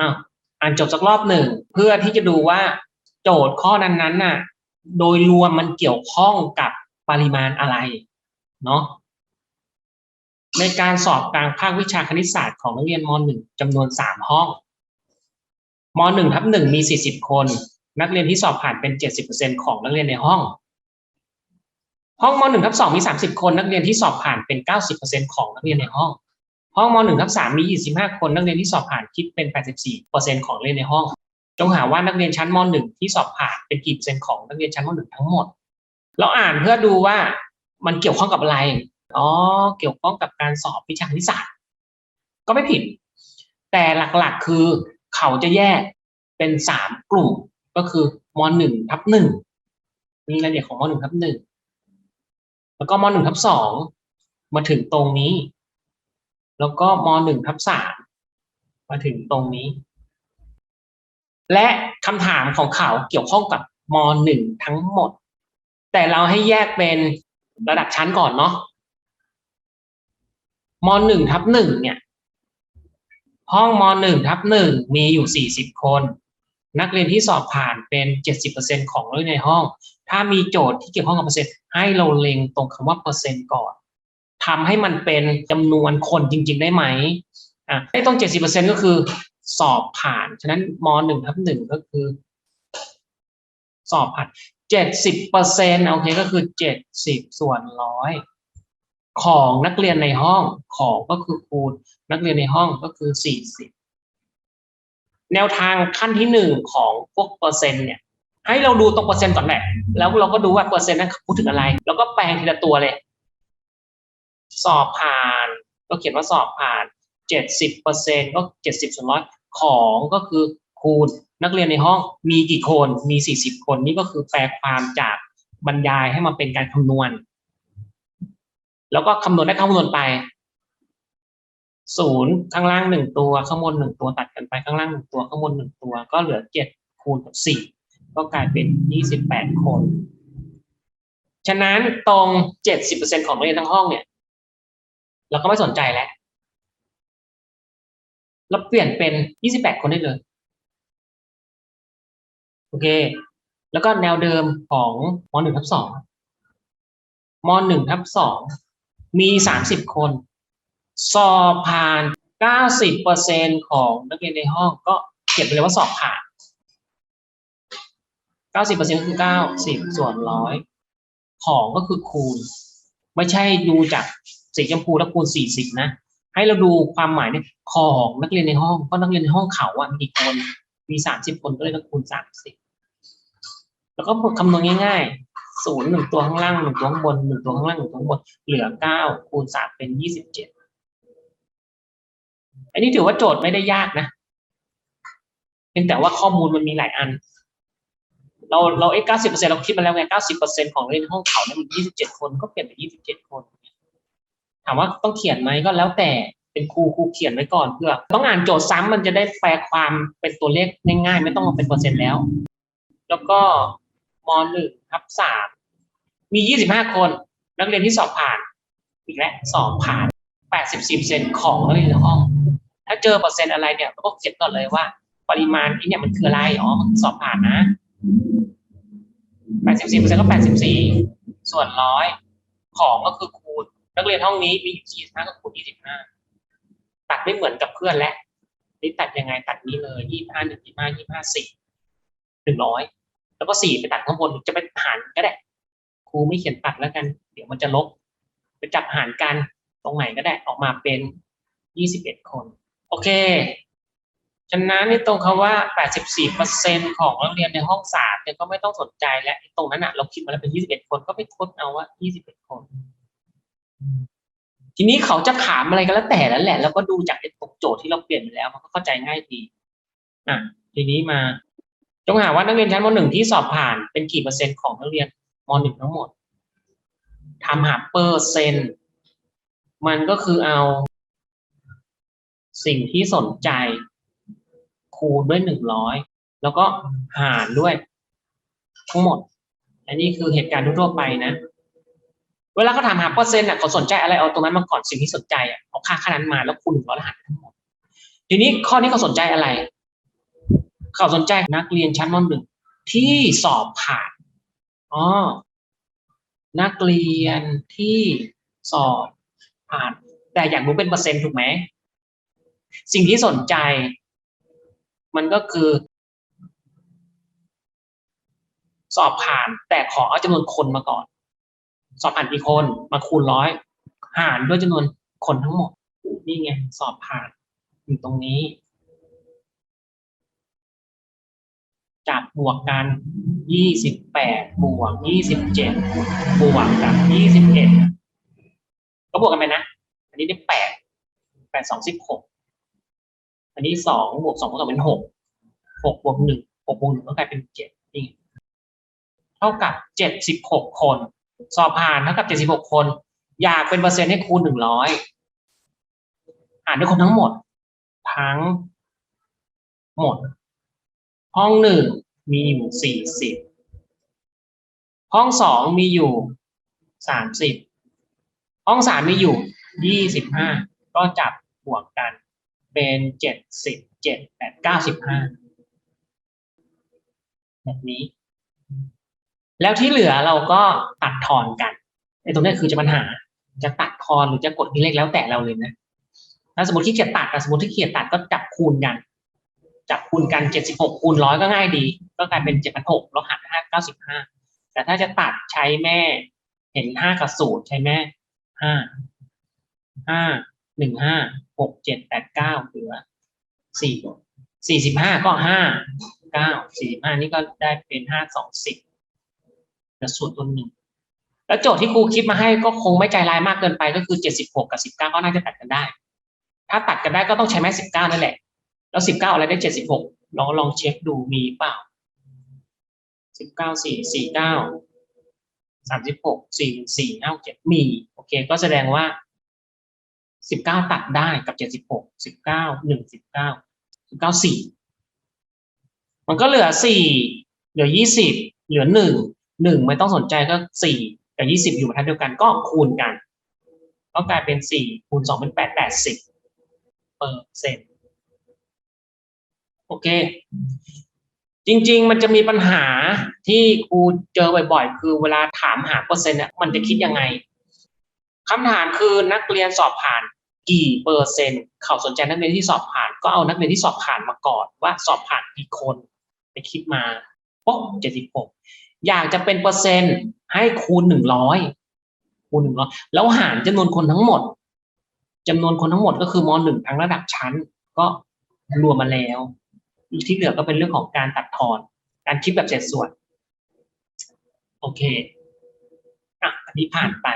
อ้าวอ่านจบสักรอบหนึ่งเพื่อที่จะดูว่าโจทย์ข้อนั้นๆน่ะ โดยรวมมันเกี่ยวข้องกับปริมาณอะไรเนาะในการสอบกลางภาควิชาคณิตศาสตร์ของนักเรียนม .1 จำนวน 3 ห้องม .1 ทับ1มี 40 คน นักเรียนที่สอบผ่านเป็น 70%ของนักเรียนในห้อง ห้องม .1 ทับ2มี 30 คน นักเรียนที่สอบผ่านเป็น 90%ของนักเรียนในห้อง ห้องม .1 ทับ3มี 25 คน นักเรียนที่สอบผ่านคิดเป็น 84%ของนักเรียนในห้อง จงหาว่านักเรียนชั้นม .1 ที่สอบผ่านเป็นกี่เปอร์เซ็นต์ของนักเรียนชั้นม .1 ทั้งหมด เราอ่านเพื่อดูว่ามันเกี่ยวข้องกับอะไร อ๋อ เกี่ยวข้องกับการสอบวิชาคณิตศาสตร์ ก็ไม่ผิด แต่หลักๆคือเขาจะแยกเป็นสามกลุ่ม ก็คือมหนึ่งทับหนึ่งนี่รายละเอียดของมหนึ่งทับหนึ่งแล้วก็มหนึ่งทับสองมาถึงตรงนี้ แล้วก็มหนึ่งทับสามมาถึงตรงนี้ และคำถามของเขาเกี่ยวข้องกับมหนึ่งทั้งหมด แต่เราให้แยกเป็นระดับชั้นก่อนเนาะมหนึ่งทับหนึ่งเนี่ย ห้องมหนึ่งทับหนึ่งมีอยู่สี่สิบคน นักเรียนที่สอบผ่านเป็นเจ็ดสิบเปอร์เซ็นของนักเรียนในห้อง ถ้ามีโจทย์ที่เกี่ยวข้องกับเปอร์เซ็นต์ให้เราเล็งตรงคำว่าเปอร์เซ็นต์ก่อน ทำให้มันเป็นจำนวนคนจริง ๆ ได้ไหมอะให้ตรงเจ็ดสิบเปอร์เซ็นก็คือ สอบผ่าน ฉะนั้นมหนึ่งทับหนึ่งก็คือ สอบผ่านเจ็ดสิบเปอร์เซ็นโอเคก็คือเจ็ดสิบส่วนร้อยของนักเรียนในห้องของก็คือคูณนักเรียนในห้องก็คือสี่สิบแนวทางขั้นที่หนึ่งของพวกเปอร์เซ็นต์เนี่ย ให้เราดูตรงเปอร์เซ็นต์ก่อนแหละแล้วเราก็ดูว่าเปอร์เซ็นต์นั้นพูดถึงอะไร แล้วก็แปลงทีละตัวเลย สอบผ่าน ก็เขียนว่าสอบผ่านเจ็ดสิบเปอร์เซ็นก็เจ็ดสิบส่วนร้อยของก็คือคูณนักเรียนในห้องมีกี่คนมีสี่สิบคนนี่ก็คือแปลความจากบรรยายให้มาเป็นการคำนวณ แล้วก็คำนวณได้คำนวณไปศูนย์ข้างล่างหนึ่งตัวข้างบนหนึ่งตัวตัดกันไปข้างล่างหนึ่งตัวข้างบนหนึ่งตัว ก็เหลือเจ็ดคูณกับสี่ก็กลายเป็นยี่สิบแปดคน ฉะนั้นตรงเจ็ดสิบเปอร์เซ็นของนักเรียนทั้งห้องเนี่ย เราก็ไม่สนใจแล้วเราเปลี่ยนเป็นยี่สิบแปดคนได้เลย โอเค แล้วก็แนวเดิมของมหนึ่งทับสองมหนึ่งทับสองมีสามสิบคน สอบผ่านเก้าสิบเปอร์เซ็นของนักเรียนในห้องก็เขียนไปเลยว่าสอบผ่านเก้าสิบเปอร์เซ็นคือเก้าสิบส่วนร้อยของก็คือคูณ ไม่ใช่ดูจาก สีชมพูแล้วคูณสี่สิบนะ ให้เราดูความหมายเนี่ยของนักเรียนในห้องก็นักเรียนในห้องเขาอะมีกี่คนมีสามสิบคนก็เลยต้องคูณสามสิบแล้วก็คำนวณง่ายๆศูนย์หนึ่งตัวข้างล่างหนึ่งตัวข้างบนหนึ่งตัวข้างล่างหนึ่งตัวข้างบนเหลือเก้าคูณสามเป็นยี่สิบเจ็ดอันนี้ถือว่าโจทย์ไม่ได้ยากนะเพียงแต่ว่าข้อมูลมันมีหลายอัน เราเราเอ้เก้าสิบเปอร์เซ็นเราคิดมาแล้วไงเก้าสิบเปอร์เซ็นของเรียนห้องเขาเนี่ยมันยี่สิบเจ็ดคนก็เปลี่ยนเป็นยี่สิบเจ็ดคน ถามว่าต้องเขียนไหมก็แล้วแต่เป็นครูครูเขียนไว้ก่อนเพื่อ ต้องอ่านโจทย์ซ้ำมันจะได้แปลความเป็นตัวเลขง่ายๆ ไม่ต้องมาเป็นเปอร์เซ็นต์แล้ว แล้วก็มหนึ่งทับสามมียี่สิบห้าคน นักเรียนที่สอบผ่าน อีกแล้วสอบผ่านแปดสิบสี่เปอร์เซ็นของนักเรียนในห้อง ถ้าเจอเปอร์เซ็นต์อะไรเนี่ยเราก็เขียนก่อนเลยว่า ปริมาณที่เนี่ยมันคืออะไรอ๋อมันสอบผ่านนะแปดสิบสี่เปอร์เซ็นต์ก็แปดสิบสี่ส่วนร้อยของก็คือ นักเรียนห้องนี้มียี่สิบห้าก็คูณยี่สิบห้าตัดไม่เหมือนกับเพื่อนและนี่ตัดยังไงตัดนี้เลยยี่ห้าหนึ่งยี่ห้ายี่ห้าสี่หนึ่งร้อยแล้วก็สี่ไปตัดข้างบนจะไปหารก็ได้ครูไม่เขียนตัดแล้วกัน เดี๋ยวมันจะลบไปจับหารกันตรงไหนก็ได้ออกมาเป็นยี่สิบเอ็ดคน โอเคฉะนั้นในตรงคาว่า 84%ของนักเรียนในห้องสามเนี่ยก็ไม่ต้องสนใจแล้วตรงนั้นอะเราคิดมาแล้วเป็น 21 คนก็ไปทดเอาว่า 21 คน ทีนี้เขาจะถามอะไรก็แล้วแต่แล้วแหละ แล้วก็ดูจากไอ้ตรงโจทย์ที่เราเปลี่ยนไปแล้ว มันก็เข้าใจง่ายดีอะทีนี้มาจงหาว่านักเรียนชั้นมหนึ่งที่สอบผ่านเป็นกี่เปอร์เซ็นต์ของนักเรียนมหนึ่งทั้งหมดทำหาเปอร์เซ็นต์มันก็คือเอา สิ่งที่สนใจ คูณด้วยหนึ่งร้อยแล้วก็หารด้วย ทั้งหมด อันนี้คือเหตุการณ์ทั่วไปนะ เวลาเขาถามหาเปอร์เซ็นต์อะเขาสนใจอะไรเอาตรงนั้นมาก่อนสิ่งที่สนใจอะเอาค่าค่านั้นมาแล้วคูณหนึ่งร้อยหารทั้งหมดทีนี้ข้อนี้เขาสนใจอะไร เขาสนใจนักเรียนชั้นมหนึ่งที่สอบผ่านอ๋อนักเรียนที่สอบผ่าน แต่อยากรู้เป็นเปอร์เซ็นต์ถูกไหมสิ่งที่สนใจ มันก็คือ สอบผ่านแต่ขอเอาจำนวนคนมาก่อน สอบผ่านกี่คนมาคูณร้อยหารด้วยจำนวนคนทั้งหมดนี่ไงสอบผ่านอยู่ตรงนี้ จับบวกกันยี่สิบแปดบวกยี่สิบเจ็ดบวกกับยี่สิบเอ็ดก็บวกกันไปนะ อันนี้ได้แปดแปดสองสิบหกอันนี้สองบวกสองบวกสองเป็นหกหกบวกหนึ่งหกบวกหนึ่งก็กลายเป็นเจ็ดนี่เท่ากับเจ็ดสิบหกคน สอบผ่านเท่ากับเจ็ดสิบหกคน อยากเป็นเปอร์เซ็นต์ให้คูณหนึ่งร้อยหารด้วยคนทั้งหมด ทั้งหมด ห้องหนึ่งมีอยู่สี่สิบห้องสองมีอยู่สามสิบห้องสามมีอยู่ยี่สิบห้าก็จับบวกกันเป็นเจ็ดสิบเจ็ดแปดเก้าสิบห้าแบบนี้ แล้วที่เหลือเราก็ตัดทอนกันไอ้ตรงนี้คือจะปัญหา จะตัดทอนหรือจะกดที่เลขแล้วแต่เราเลยนะถ้าสมมติที่เกียจตัดสมมติที่เกียจตัดก็จับคูณกัน จับคูณกันเจ็ดสิบหกคูณร้อยก็ง่ายดี ก็กลายเป็นเจ็ดพันหกลบหารห้าเก้าสิบห้าแต่ถ้าจะตัดใช้แม่ เห็นห้ากับสูตรใช้แม่ห้าห้าหนึ่งห้าหกเจ็ดแปดเก้าเหลือสี่สี่สิบห้าก็ห้าเก้าสี่สิบห้านี่ก็ได้เป็นห้าสองสิบ ล้วสูตรตัวหนึ่งแล้วโจทย์ที่ครูคิดมาให้ก็คงไม่ใจร้ายมากเกินไปก็คือเจ็ดสิบหกกับสิบเก้าก็น่าจะตัดกันได้ ถ้าตัดกันได้ก็ต้องใช้แม่สิบเก้านั่นแหละ แล้วสิบเก้าอะไรได้เจ็ดสิบหกลองลองเช็คดูมีเปล่าสิบเก้าสี่สี่เก้าสามสิบหกสี่สี่ห้าเจ็ดมี โอเค ก็แสดงว่าสิบเก้าตัดได้กับเจ็ดสิบหกสิบเก้าหนึ่งสิบเก้าสิบเก้าสี่มันก็เหลือสี่เหลือยี่สิบเหลือหนึ่ง หนึ่งไม่ต้องสนใจก็สี่กับยี่สิบอยู่บรรทัดเดียวกันก็คูณกัน ก็กลายเป็นสี่คูณสองเป็นแปดแปดสิบเปอร์เซ็นต์โอเค จริง ๆ มันจะมีปัญหาที่ครูเจอบ่อยๆ คือเวลาถามหาเปอร์เซ็นต์เนี่ยมันจะคิดยังไงคำถามคือนักเรียนสอบผ่านกี่เปอร์เซ็นต์ เขาสนใจนักเรียนที่สอบผ่าน ก็เอานักเรียนที่สอบผ่านมาก่อนว่าสอบผ่านกี่คนไปคิดมาป๊ะเจ็ดสิบหก อยากจะเป็นเปอร์เซ็นต์ให้คูณหนึ่งร้อยคูณหนึ่งร้อยแล้วหารจำนวนคนทั้งหมดจำนวนคนทั้งหมดก็คือมหนึ่งทั้งระดับชั้น ก็รวมมาแล้วที่เหลือก็เป็นเรื่องของการตัดทอน การคิดแบบเศษส่วน โอเคอะอันนี้ผ่านไป